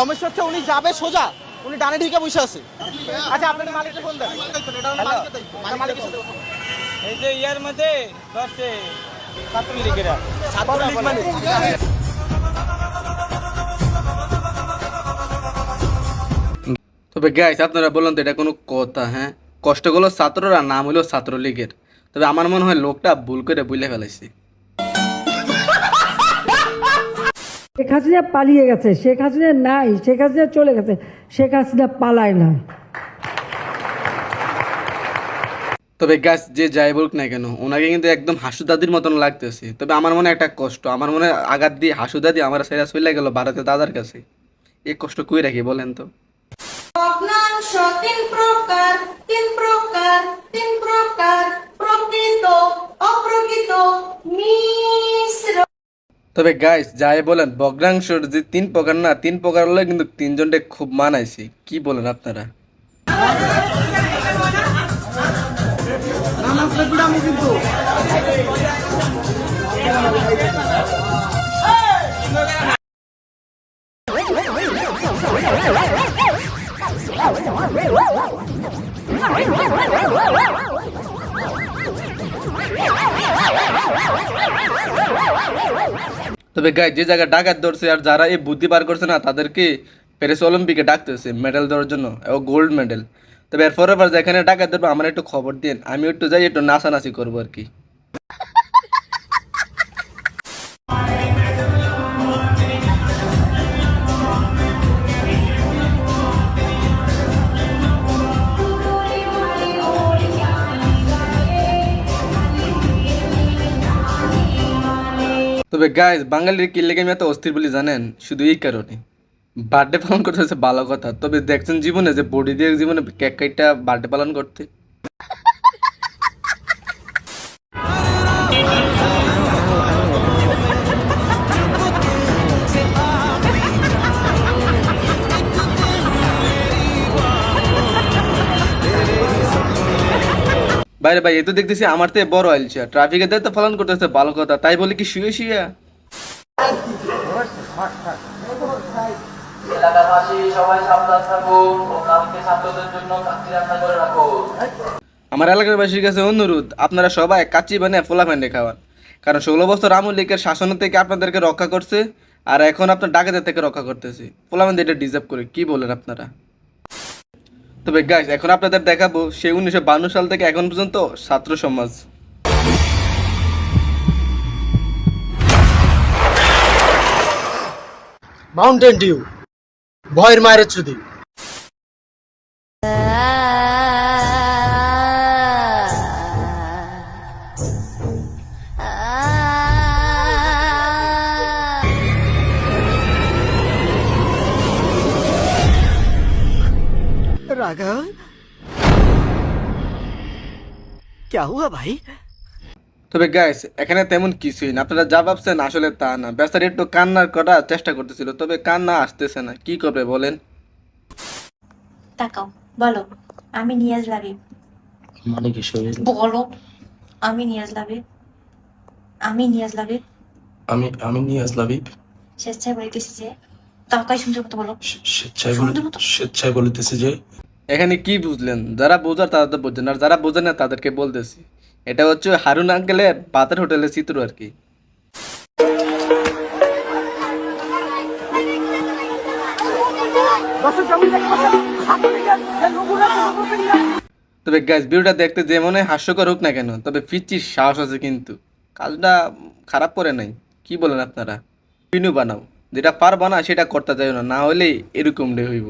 সমস্যা হচ্ছে উনি যাবে সোজা উনি ডানে ঢিকে বসে আছে। আচ্ছা আপনার মালিককে ফোন দেন। এই যে ইয়ার মধ্যে ধরছে ছাত্রলীগেরা ছাত্রলীগ মানে? তবে গ্যাস আপনারা বললেন তো এটা কোনো কথা হ্যাঁ? কষ্ট কষ্টগুলো ছাত্ররা নাম হলো ছাত্রলীগের। তবে আমার মনে হয় লোকটা ভুল করে বুঝলে ফেলাইছে। হাসিনা পালিয়ে গেছে শেখ হাসিনা নাই শেখ হাসিনা চলে গেছে শেখ হাসিনা পালায় না। তবে গ্যাস যে যাই বলুক না কেন ওনাকে কিন্তু একদম হাসুদাদির মতন লাগতেছে। তবে আমার মনে একটা কষ্ট আমার মনে হয় আঘাত দিয়ে হাসুদাদি আমার সেরা চলে গেল ভারতে দাদার কাছে। এই কষ্ট কই রাখি বলেন তো? তিন প্রকার তিন প্রকার তিন প্রকার। তবে গাইস যাই বলেন ভগ্নাংশর যে তিন প্রকার না, তিন প্রকার হলে কিন্তু তিনজনকে খুব মানাইছে। কি বলেন আপনারা? তবে গাই যে জায়গায় ডাকাত ধরছে আর যারা এই বুদ্ধি বার করছে না, তাদেরকে প্যারিস অলিম্পিকে ডাকতেছে মেডেল দেওয়ার জন্য ও গোল্ড মেডেল তবে এরপরে যেখানে ডাকাত ধরবো, আমার একটু খবর দিন আমি একটু যাই, একটু নাচানাচি করব আর কি। তবে গাইজ বাঙালির কি লেগে এত অস্থির বলে জানেন? শুধু এই কারণে। বার্থডে পালন করতে হচ্ছে ভালো কথা, তবে দেখছেন জীবনে যে বডি দিয়ে জীবনে কেক কেটা বার্থডে পালন করতে। বাইরে ভাই এ তো দেখতেছি আমার তো বড় আইলছে ট্রাফিকের দায়িত্ব পালন করতেছে ভালো কথা। তাই বলে কি শুয়ে শুয়ে? সবাই সাবধান থাকুন ও ছাত্রদের জন্য কাচ্চি রান্না করে রাখুন। আমার এলাকার বাসীর কাছে অনুরোধ আপনারা সবাই কাচ্চি বানিয়ে ফোলা ফ্যান্ডে খাওয়ান। কারণ ষোলো বছর আমুল লীগের শাসন থেকে আপনাদেরকে রক্ষা করছে আর এখন আপনার ডাকাতের থেকে রক্ষা করতেছে। ফোলা ফ্যান্ডে এটা ডিজার্ভ করে কি বলেন আপনারা? তবে গাইস এখন আপনাদের দেখাবো সেই উনিশশো বান্ন সাল থেকে এখন পর্যন্ত ছাত্র সমাজ। মাউন্টেন ডিউ ভয়ের মায়ের চুদি राघव क्या हुआ भाई তবে গাইস এখানে তেমন কিছুই না আপনারা যা ভাবছেন আসলে তা না বেচার একটু কান্নার করার চেষ্টা করতেছিল তবে কান্না আসতেছে না কি করবে বলেন তাকাও বলো আমি নিয়াজ লাবিব মানে কি শরীর বলো আমি নিয়াজ লাবিব আমি নিয়াজ লাবিব আমি আমি নিয়াজ লাবিব স্বেচ্ছায় বলিতেছি যে তাকাই সুন্দর মতো বলো স্বেচ্ছায় বলে স্বেচ্ছায় বলিতেছে যে এখানে কি বুঝলেন? যারা বোঝার তারা তো বোঝেন, আর যারা বোঝেন না তাদেরকে বলতেছি। এটা হচ্ছে হারুন আঙ্কেলের পাতের হোটেলের চিত্র আর কি। তবে গ্যাস ভিডিওটা দেখতে যে মনে হাস্যকর হোক না কেন, তবে ফিচ্ছির সাহস আছে কিন্তু। কাজটা খারাপ করে নাই। কি বলেন আপনারা? পিনু বানাও। যেটা পারবা না সেটা করতে যাই না না হলে এরকম রে হইব।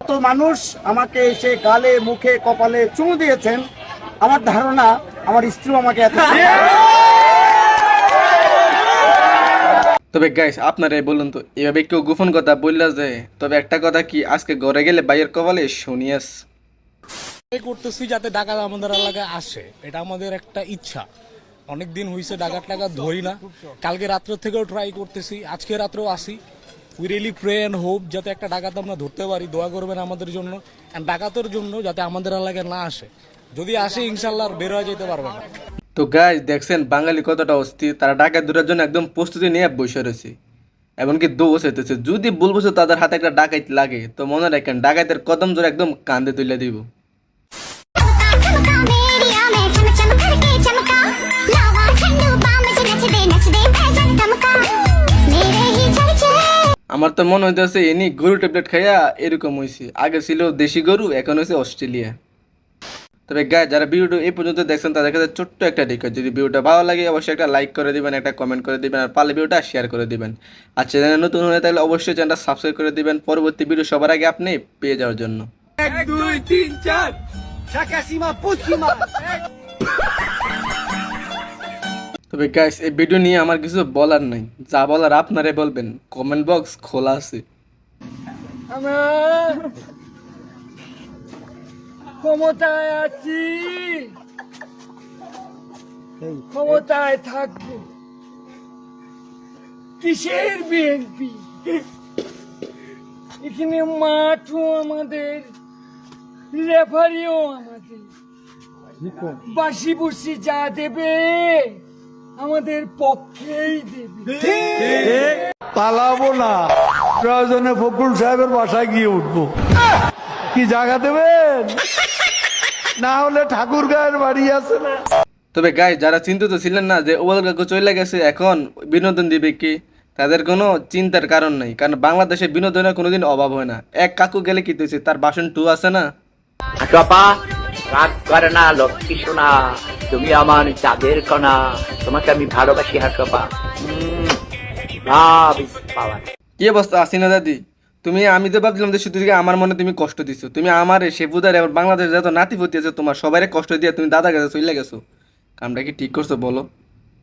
তো মানুষ আমাকে এসে গালে মুখে কপালে চুমু দিয়েছেন? আমার ধারণা আমার স্ত্রী আমাকে এত তবে গাইস আপনারাই বলুন তো এভাবে কেউ গোপন কথা বললা যে তবে একটা কথা কি আজকে ঘরে গেলে বাইয়ের কপালে শুনিয়াস ট্রাই করতেছি যাতে ডাকাত আমাদের এলাকায় আসে এটা আমাদের একটা ইচ্ছা। অনেক দিন হয়েছে ডাকাত টাকাত ধরি না। কালকে রাত্র থেকেও ট্রাই করতেছি আজকে রাত্রেও আসি। We really pray and hope যাতে একটা ডাকাত আমরা ধরতে পারি, দোয়া করবেন আমাদের জন্য অ্যান্ড ডাকাতের জন্য যাতে আমাদের এলাকায় না আসে। যদি আসে ইনশাল্লাহ আর বের হয়ে যেতে পারবে না। তো গাইস দেখছেন, বাঙালি কতটা অস্থির, তারা ডাকাত দূরের জন্য একদম প্রস্তুতি নিয়ে বসে রয়েছে। এমনকি দোষ হইতেছে। যদি বলব তাদের হাতে একটা ডাকাইত লাগে, তো মনে রাখেন ডাকাইতের কদম জোরে একদম কান্দে তুলে দিব। আমার তো মনে হইতেছে এনি গরু ট্যাবলেট খাইয়া এরকম হয়েছে আগে ছিল দেশি গরু, এখন হয়েছে অস্ট্রেলিয়া। তবে গায়ে যারা ভিডিওটা এই পর্যন্ত দেখছেন, তাদের কাছে ছোট্ট একটা রিকোয়েস্ট যদি ভিডিওটা ভালো লাগে, অবশ্যই একটা লাইক করে দিবেন, একটা কমেন্ট করে দিবেন, আর পারলে ভিডিওটা শেয়ার করে দিবেন। আর চ্যানেলে নতুন হয়ে থাকলে অবশ্যই চ্যানেলটা সাবস্ক্রাইব করে দিবেন। পরবর্তী ভিডিও সবার আগে আপনি পেয়ে যাওয়ার জন্য। তবে গাইস এই ভিডিও নিয়ে আমার কিছু বলার নাই। যা বলার আপনারে বলবেন। কমেন্ট বক্স খোলা আছে। ক্ষমতায় আছি। ক্ষমতায় থাকব। কিসের বিএনপি? এখানে মাঠও আমাদের রেফারিও আমাদের। বাসি বসি যা দেবে। আমাদের পক্ষেই দেবে। পালাবো না। প্রয়োজনে ফকুল সাহেবের বাসায় গিয়ে উঠবো। কি জায়গা দেবেন? না হলে ঠাকুর গায়ের বাড়ি আছে না। তবে গাই যারা চিন্তিত ছিলেন না যে ওবাল কাকু চলে গেছে এখন বিনোদন দিবে কি? তাদের কোনো চিন্তার কারণ নাই কারণ বাংলাদেশে বিনোদনের কোনোদিন অভাব হয় না। এক কাকু গেলে কি হয়েছে তার বাসন টু আছে না? হাসপা রাগ করে না, লক্ষ্মী সোনা, তুমি আমার চাঁদের কণা, তোমাকে আমি ভালোবাসি, হাসপা। কি অবস্থা আসিনা দাদি? তুমি, আমি তো ভাবছিলাম যে শুধু আমার মনে তুমি কষ্ট দিছো। তুমি আমার শেফুদার এবার বাংলাদেশ যত নাতি ফুটি আছে, তোমার সবাই কষ্ট দিয়ে তুমি দাদা কাছে চলে গেছো। কামটা কি ঠিক করছ, বলো?